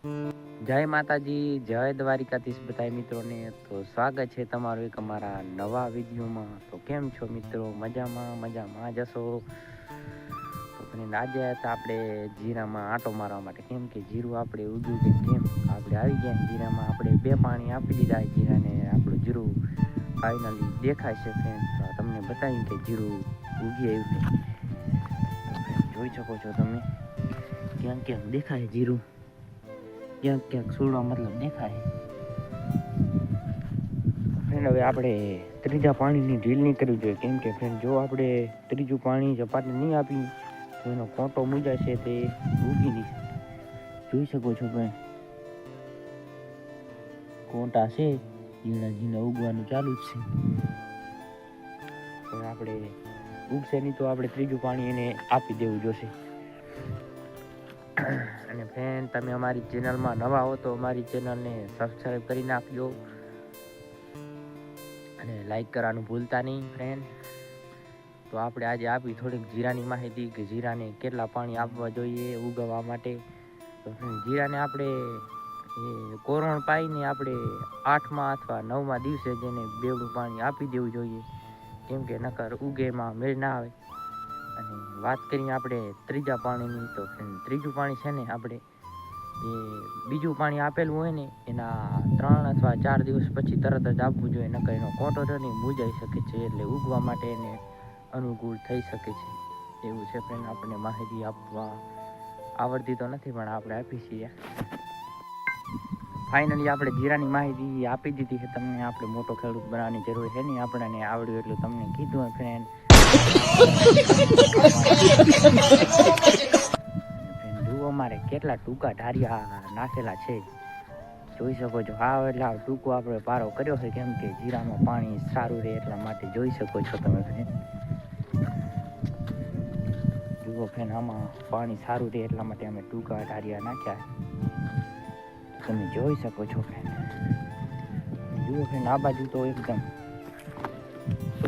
જય માતાજી, જય દ્વારિકાધીશ બધાય મિત્રોને. તો સ્વાગત છે તમારું એક અમારા નવા વિડીયોમાં. તો કેમ છો મિત્રો? મજામાં? મજામાં જશો તો આજે આપણે જીરામાં આંટો મારવા માટે. કેમ કે જીરું આપણે ઉગ્યું કે કેમ? આપણે આવી ગયા જીરામાં આપણે બે પાણી આપી દીધા જીરાને. આપણું જીરું ફાઇનલી દેખાય છે ફ્રેન્ડ તમને બતાવ્યું કે જીરું ઉગી આવ્યું જોઈ શકો છો તમે. ક્યાં ક્યાં દેખાય જીરું? ક્યાંક ક્યાંક સુરવા મતલબ દેખાય. ફ્રેન્ડ હવે આપણે ત્રીજા પાણીની ઢીલ નહીં કરવી જોઈએ. કેમ કે ફ્રેન્ડ જો આપણે ત્રીજું પાણી ચપાટી નહીં આપી તો એનો કોંટો મૂજાશે તે ઉગી નહીં જોઈ શકો છો ફ્રેન્ડ કોટા છે ઝીણા ઉગવાનું ચાલુ જ છે. પણ આપણે ઉગશે નહીં તો આપણે ત્રીજું પાણી એને આપી દેવું જોશે. અને ફ્રેન્ડ તમે અમારી ચેનલમાં નવા હો તો અમારી ચેનલને સબસ્ક્રાઈબ કરી નાખજો. અને લાઈક કરવાનું ભૂલતા નહીં ફ્રેન્ડ તો આપણે આજે આપી થોડીક જીરાની માહિતી કે જીરાને કેટલા પાણી આપવા જોઈએ ઉગવા માટે. તો જીરાને આપણે કોરણ પાઈને આપણે આઠમા અથવા નવમાં દિવસે જેને બેવડું પાણી આપી દેવું જોઈએ. કેમ કે નકર ઉગેમાં મેળ ના આવે. વાત કરીએ આપણે ત્રીજા પાણીની, તો ત્રીજું પાણી છે ને આપણે એ બીજું પાણી આપેલું હોય ને, એના ત્રણ અથવા ચાર દિવસ પછી તરત જ આપવું જોઈએ, નકર એનો કોટો છે ને એ શકે છે, એટલે ઉગવા માટે એને અનુકૂળ થઈ શકે છે. એવું છે ફ્રેન્ડ આપણને માહિતી આપવા આવડતી તો નથી, પણ આપણે આપી છીએ. ફાઇનલી આપણે જીરાની માહિતી આપી દીધી છે તમને, આપણે મોટો ખેડૂત બનાવવાની જરૂર છે નહીં, આપણને આવડ્યું એટલું તમને કીધું ફ્રેન્ડ જુઓ મારે કેટલા ટૂંકા ઢારિયા નાખેલા છે. જોઈ શકો છો. હા, એટલે આ ટૂંકો આપણે પારો કર્યો છે, કેમ કે જીરામાં પાણી સારું રહે એટલા માટે જોઈ શકો છો તમે જુઓ ફેન, આમાં પાણી સારું રહે એટલા માટે અમે ટૂંકા ઢારિયા નાખ્યા. તમે જોઈ શકો છો ફેન. જુઓ ફેન, આ બાજુ તો એકદમ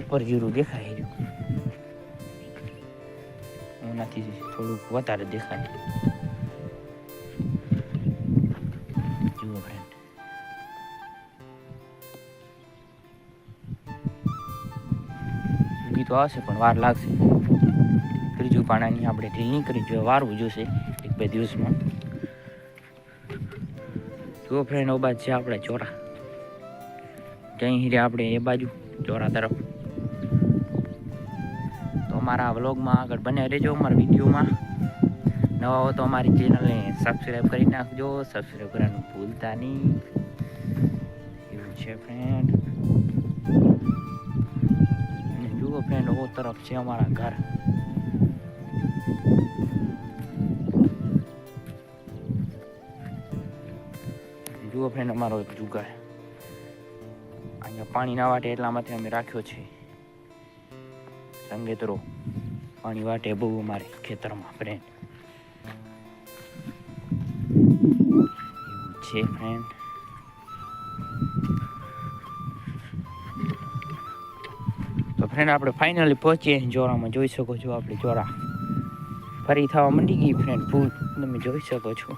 ઉપર જીરું દેખાય રહ્યું એનાથી થોડુંક વધારે દેખાય. જુઓ ફ્રેન્ડ ઉગી તો આવશે પણ વાર લાગશે. ત્રીજું પાણાની આપણે ઢીલ નહીં કરી જોઈએ વારવું જોશે એક બે દિવસમાં. જુઓ ફ્રેન્ડ ઓ છે આપણે ચોરા. જઈ હીરે આપણે એ બાજુ, ચોરા તરફ. અમારા વ્લોગમાં આગળ બને રહેજો અમારા વિડીયોમાં. નવા હો તો અમારી ચેનલને સબસ્ક્રાઈબ કરી નાખજો. સબસ્ક્રાઈબ કરવાનું ભૂલતા નહીં. એવું છે ફ્રેન્ડ જુઓ ફ્રેન્ડ ઓ તરફ છે અમારા ઘર. જુઓ ફ્રેન્ડ અમારો જુગાર અહીંયા પાણી ના વાટે એટલા માટે અમે રાખ્યો છે. સંગેતરો પાણી વાટે બહુ અમારે ખેતરમાં ફ્રેન્ડ છે ફ્રેન્ડ તો ફ્રેન્ડ આપણે ફાઇનલી પહોંચીએ. જોરામાં જોઈ શકો છો આપણે જોરા ફરી થવા માંડી ગઈ ફ્રેન્ડ ફૂલ તમે જોઈ શકો છો.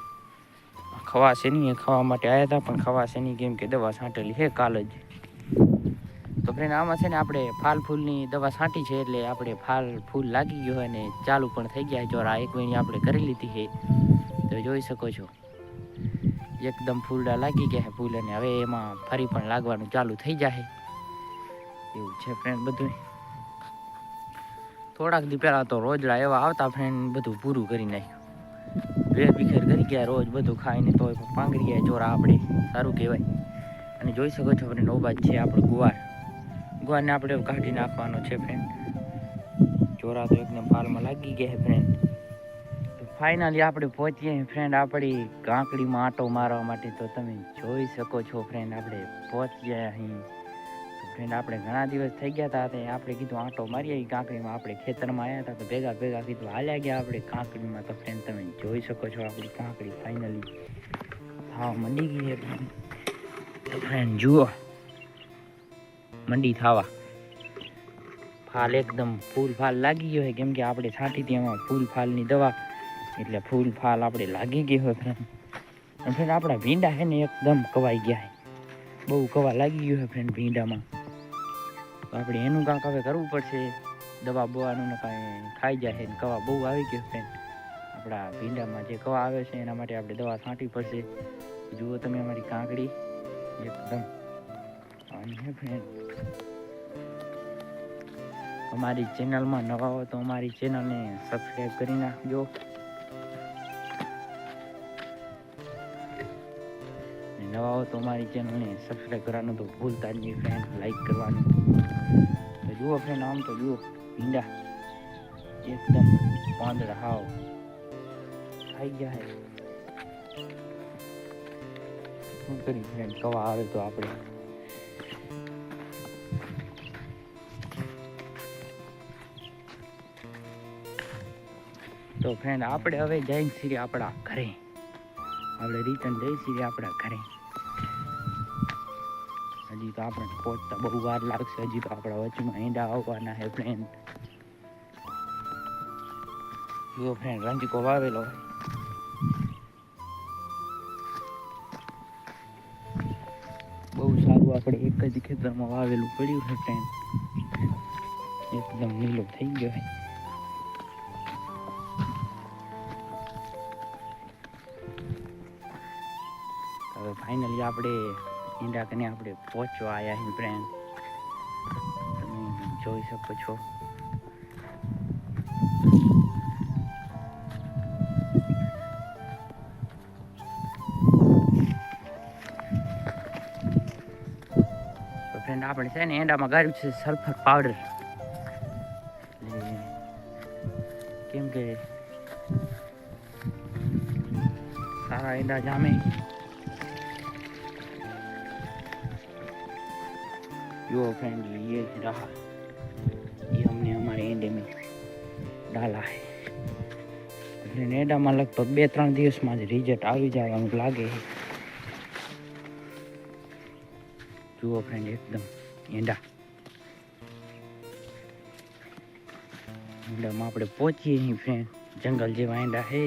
ખવાશે નહીં ખાવા માટે આવ્યા હતા, પણ ખવાશે નહીં કેમ કે દવા છાંટેલી છે કાલ જ. તો ફ્રેન્ડ આમાં છે ને આપણે ફાલ ફૂલની દવા છાંટી છે એટલે આપણે ફાલ ફૂલ લાગી ગયો હોય ને ચાલુ પણ થઈ ગયા જો આ એક મહિને આપણે કરી લીધી છે. તો જોઈ શકો છો. એકદમ ફૂલડા લાગી ગયા છે ફૂલ અને હવે એમાં ફરી પણ લાગવાનું ચાલુ થઈ જાય એવું છે ફ્રેન્ડ બધું. થોડાક દી પહેલાં તો રોજડા એવા આવતા ફ્રેન્ડ બધું પૂરું કરી નાખ્યું. વેર બિખેર કરી ગયા, રોજ બધું ખાઈને તો પાંગરી ગયા ચોરા આપણે, સારું કહેવાય. અને જોઈ શકો છો ફ્રેન્ડ ઓબાજ છે આપણો ગુવાર. ગુવારને આપણે કાઢી નાખવાનો છે ફ્રેન્ડ ચોરા તો એકદમ પાલમાં લાગી ગયા છે ફ્રેન્ડ ફાઇનલી આપણે પહોંચીએ ફ્રેન્ડ આપણી કાંકડીમાં આંટો મારવા માટે તો તમે જોઈ શકો છો ફ્રેન્ડ આપણે પહોંચી ગયા અહીં તો ફ્રેન્ડ આપણે ઘણા દિવસ થઈ ગયા હતા તે આપણે કીધું આંટો મારીએ ઈ કાંકડીમાં આપણે ખેતરમાં આવ્યા હતા, તો ભેગા ભેગા કીધું, હાલ્યા ગયા આપણે કાંકડીમાં તો ફ્રેન્ડ તમે જોઈ શકો છો આપણી કાંકડી ફાઇનલી હા મંડી ગઈ છે, friend. તો ફ્રેન્ડ જુઓ. મંડી થાવા. ફાલ એકદમ ફૂલ ફાલ લાગી ગયો હોય કેમ કે આપણે છાંટી હતી એમાં ફૂલ ફાલની દવા, એટલે ફૂલ ફાલ આપણે લાગી ગઈ હોય ફ્રેન્ડ અને ફ્રેન્ડ આપણા ભીંડા છે ને એકદમ કવાઈ ગયા છે. બહુ કવા લાગી ગયું છે ફ્રેન્ડ ભીંડામાં. આપણે એનું કાંક હવે કરવું પડશે. દવા બવાનું ને કાંઈ ખાઈ જાય છે કવા બહુ આવી ગયો ફ્રેન્ડ આપણા ભીંડામાં જે કવા આવે છે, એના માટે આપણે દવા છાંટવી પડશે. જુઓ તમે અમારી કાંકડી. એકદમ. ફ્રેન્ડ અમારી ચેનલમાં નવા હો તો અમારી ચેનલને સબસ્ક્રાઈબ કરી નાખજો. નવા હો તો અમારી ચેનલને સબસ્ક્રાઈબ કરવાનું તો ભૂલતા જ નહીં ફ્રેન્ડ લાઈક કરવાનું. તો જુઓ ફ્રેન્ડ આમ તો જુઓ. ભીંડા એકદમ પાંદડા હાવ. ખાઈ ગયા શું કરી ફ્રેન્ડ કવા આવે તો આપણે. તો ફ્રેન્ડ આપણે હવે જઈને છીએ આપણા ઘરે. આપણે રિટર્ન જઈ છીએ આપણા ઘરે. હજી તો આપણે પહોંચતા બહુ વાર લાગશે, હજી તો આપણા વચમાં ઈંડા આવવાના હે ફ્રેન્ડ જુઓ ફ્રેન્ડ રંજીકો વાવેલો હોય. બહુ સારું આપણે એક જ ખેતરમાં વાવેલું પડ્યું છે ફ્રેન્ડ એકદમ નીલો થઈ ગયો છે. ફાઇનલી આપણે ઈંડા કને આપણે પહોંચવા આવ્યા છીએ ફ્રેન્ડ તમે જોઈ શકો છો. ફ્રેન્ડ આપણે છે ને એંડામાં ગાળ્યું છે સલ્ફર પાવડર કેમ કે સારા ઈંડા જામે. જુઓ फ्रेंड ये रहा ये हमने हमारे एंडे में डाला है એટલે નેડામાં લગભગ બે ત્રણ દિવસમાં જ રિઝલ્ટ આવી જવાનું લાગે છે જુઓ ફ્રેન્ડ એકદમ ઈંડા ઈંડામાં આપણે પહોંચીએ અહીં ફ્રેન્ડ જંગલ જેવા ઈંડા છે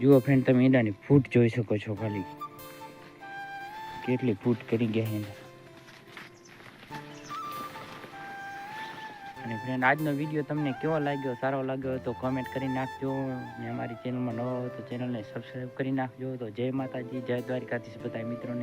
જુઓ ફ્રેન્ડ તમે ઈંડાની ફૂટ જોઈ શકો છો ખાલી કેટલી ફૂટ કરી ગયા છે ઈંડા ફ્રેન્ડ આજનો વીડિયો તમને કેવો લાગ્યો? સારો લાગ્યો તો કોમેન્ટ કરી નાખજો. ને અમારી ચેનલમાં નવો હોય તો ચેનલને સબસ્ક્રાઈબ કરી નાખજો. તો જય માતાજી, જય દ્વારકાધીશ. બધા મિત્રોને.